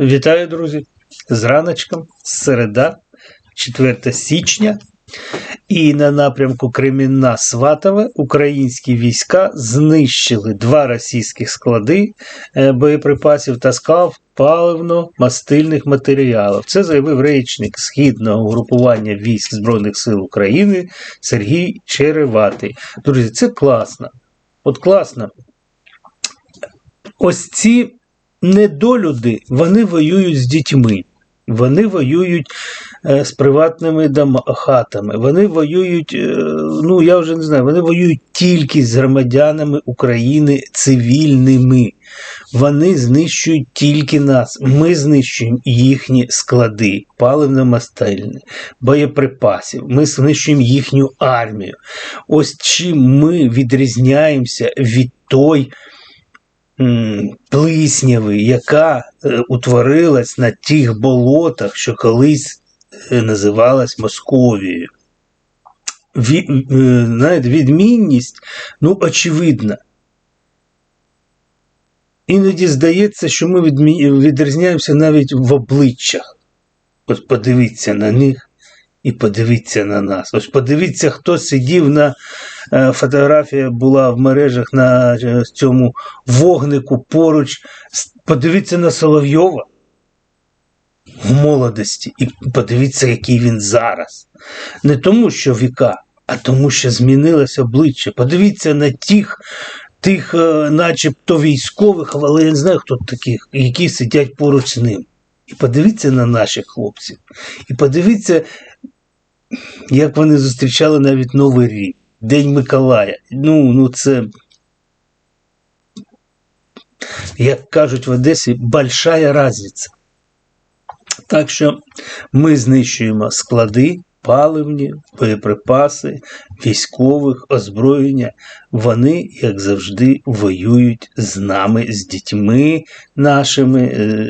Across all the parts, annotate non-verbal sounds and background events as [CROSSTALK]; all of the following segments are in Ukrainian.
Вітаю, друзі! З раночком, середа, 4 січня. І на напрямку Кремінна Сватове українські війська знищили два російських склади е, боєприпасів та склав паливно-мастильних матеріалів. Це заявив речник східного угрупування військ Збройних сил України Сергій Череватий. Друзі, це класно. От класно. Ось ці недолюди, вони воюють з дітьми. Вони воюють е, з приватними хатами, вони воюють, е, ну я вже не знаю, вони воюють тільки з громадянами України цивільними. Вони знищують тільки нас. Ми знищуємо їхні склади, паливно-мастильні, боєприпасів. Ми знищуємо їхню армію. Ось чим ми відрізняємося від той плисняви, яка е, утворилась на тих болотах, що колись е, називалась Московією. Ві, е, знаєте, відмінність, ну, очевидна. Іноді здається, що ми відрізняємося навіть в обличчях. От подивіться на них і подивіться на нас. Ось подивіться, хто сидів на е, фотографія була в мережах на е, цьому вогнику поруч. Подивіться на Соловйова в молодості, і подивіться, який він зараз. Не тому, що віка, а тому, що змінилося обличчя. Подивіться на тих, тих, е, начебто військових, але я не знаю, хто таких, які сидять поруч з ним. І подивіться на наших хлопців. І подивіться, як вони зустрічали навіть Новий рік, День Миколая. Ну, ну це, як кажуть в Одесі, большая разниця. Так що ми знищуємо склади, паливні, боєприпаси, військових, озброєння. Вони, як завжди, воюють з нами, з дітьми нашими, е,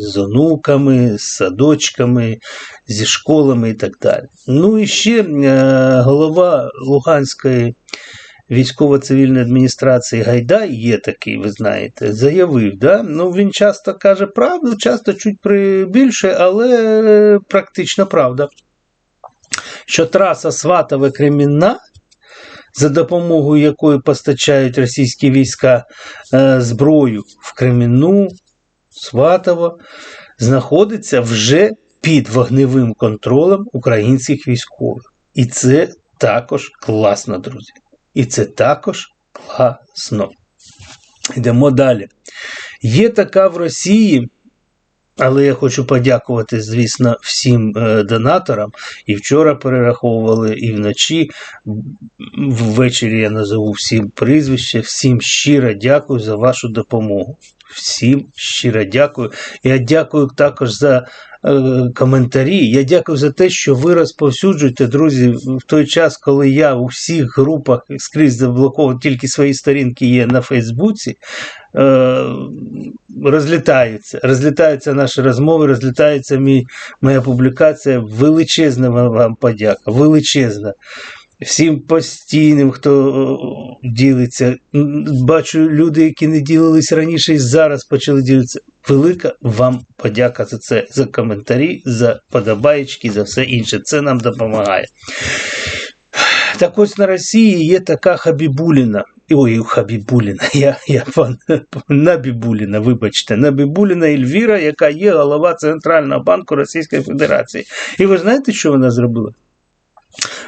з онуками, з садочками, зі школами і так далі. Ну і ще е, голова Луганської військово-цивільної адміністрації Гайдай є такий, ви знаєте, заявив. Да? Ну, він часто каже правду, часто чуть прибільше, але практично правда. Що траса Сватове Кремінна, за допомогою якої постачають російські війська е, зброю в Кремінну, Сватово, знаходиться вже під вогневим контролем українських військових. І це також класно, друзі. І це також класно. Йдемо далі. Є така в Росії, але я хочу подякувати, звісно, всім е, донаторам. І вчора перераховували, і вночі. Ввечері я назову всім прізвище. Всім щиро дякую за вашу допомогу. Всім щиро дякую. Я дякую також за е, коментарі. Я дякую за те, що ви розповсюджуєте, друзі, в той час, коли я у всіх групах скрізь заблоковував, тільки свої сторінки є на Фейсбуці. Е, розлітаються, розлітаються наші розмови, розлітається мій, моя публікація. Величезна вам- вам подяка, величезна. Всім постійним, хто ділиться. Бачу люди, які не ділились раніше і зараз почали ділитися. Велика вам подяка за це, за коментарі, за подобаєчки, за все інше. Це нам допомагає. Так ось на Росії є така Хабібуліна. Ой, Хабібуліна, [LAUGHS] я, я пан Набібуліна, вибачте, Набібуліна Ельвіра, яка є голова Центрального банку Російської Федерації. І ви знаєте, що вона зробила?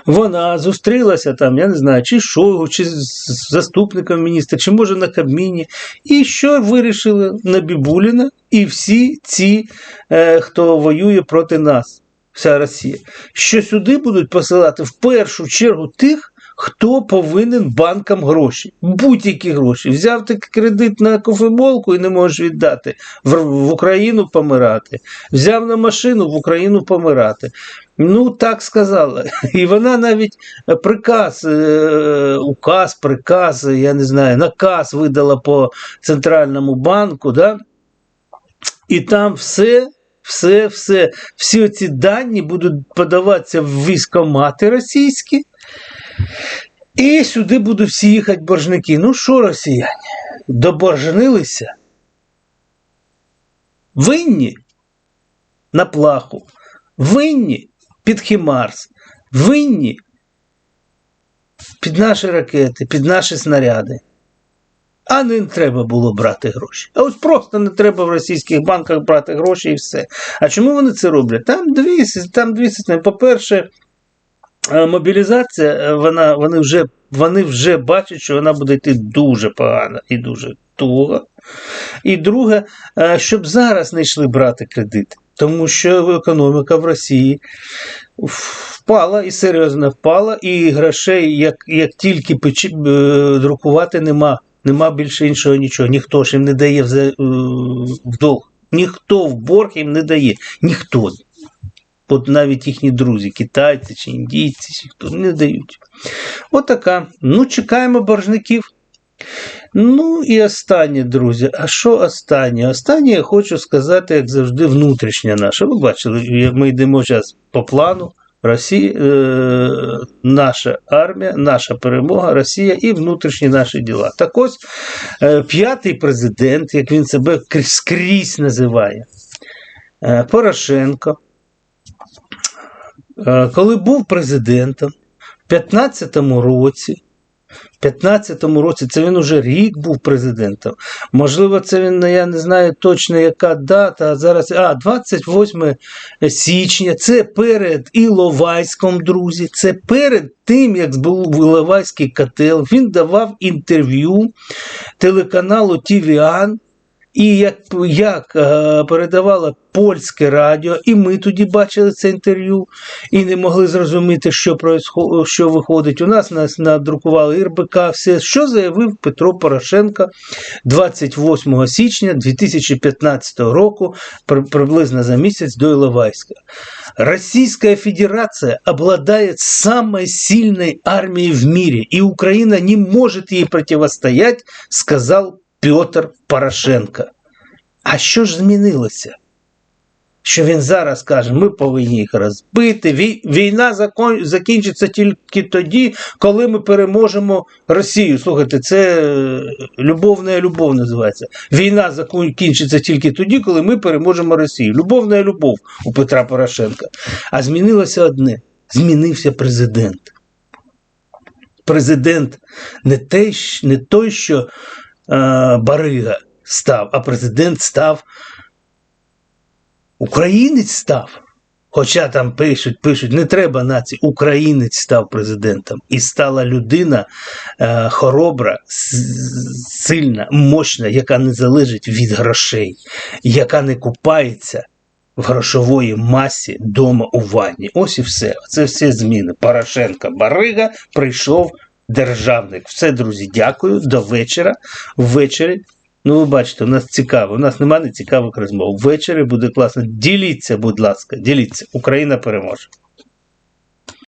Вона зустрілася там, я не знаю, чи Шойгу, чи з заступником міністра, чи може на Кабміні. І що вирішили Набібуліна і всі ці, е, хто воює проти нас, вся Росія, що сюди будуть посилати в першу чергу тих, хто повинен банкам гроші, будь-які гроші. Взяв ти кредит на кофемолку і не можеш віддати, в Україну помирати. Взяв на машину в Україну помирати. Ну, так сказала. І вона навіть приказ, е, указ, приказ, я не знаю, наказ видала по центральному банку, да? і там все. Все, все, всі ці дані будуть подаватися в військомати російські, і сюди будуть всі їхати боржники. Ну що, росіяни, доборжнилися? Винні на плаху, винні під Хімарс, винні під наші ракети, під наші снаряди. А не треба було брати гроші. А ось просто не треба в російських банках брати гроші і все. А чому вони це роблять? Там дві, там дві системи. По-перше, е, мобілізація, е, вона, вони, вже, вони вже бачать, що вона буде йти дуже погано і дуже туго. І друге, е, щоб зараз не йшли брати кредити, тому що економіка в Росії впала і серйозно впала, і грошей, як, як тільки печі, е, друкувати, нема. Нема більше іншого нічого. Ніхто ж їм не дає е, в долг. Ніхто в борг їм не дає. Ніхто. От навіть їхні друзі, китайці чи індійці, чи хто не дають. Отака. Ну, чекаємо боржників. Ну і останнє, друзі. А що останнє? Останнє я хочу сказати, як завжди, внутрішнє наше. Ви бачили, ми йдемо зараз по плану. Росія, е, наша армія, наша перемога, Росія і внутрішні наші діла. Так ось е, п'ятий президент, як він себе скрізь називає, е, Порошенко, е, коли був президентом в 15-му році, 15-му році, це він уже рік був президентом. Можливо, це він, я не знаю точно яка дата, а зараз, а, 28 січня, це перед Іловайськом, друзі, це перед тим, як був Іловайський котел, він давав інтерв'ю телеканалу ТВАН, і як, як е, передавало польське радіо, і ми тоді бачили це інтерв'ю, і не могли зрозуміти, що, що виходить. У нас нас надрукували РБК, все, що заявив Петро Порошенко 28 січня 2015 року, при- приблизно за місяць до Іловайська. Российская Федерация обладает самой сильной армией в мире, и Украина не может ей противостоять, сказав Петр Порошенко. А що ж змінилося? Що він зараз каже, ми повинні їх розбити. Війна закінчиться тільки тоді, коли ми переможемо Росію. Слухайте, це е, любовна любов називається. Війна закінчиться тільки тоді, коли ми переможемо Росію. Любовна любов у Петра Порошенка. А змінилося одне: змінився президент. Президент не, те, не той, що Барига став, а президент став українець став. Хоча там пишуть, пишуть, не треба нації, українець став президентом. І стала людина е, хоробра, сильна, мощна, яка не залежить від грошей, яка не купається в грошової масі дома у ванні. Ось і все. Це все зміни. Порошенко Барига прийшов державник. Все, друзі, дякую. До вечора. Ввечері. Ну, ви бачите, у нас цікаво. У нас немає нецікавих розмов. Ввечері буде класно. Діліться, будь ласка, діліться. Україна переможе.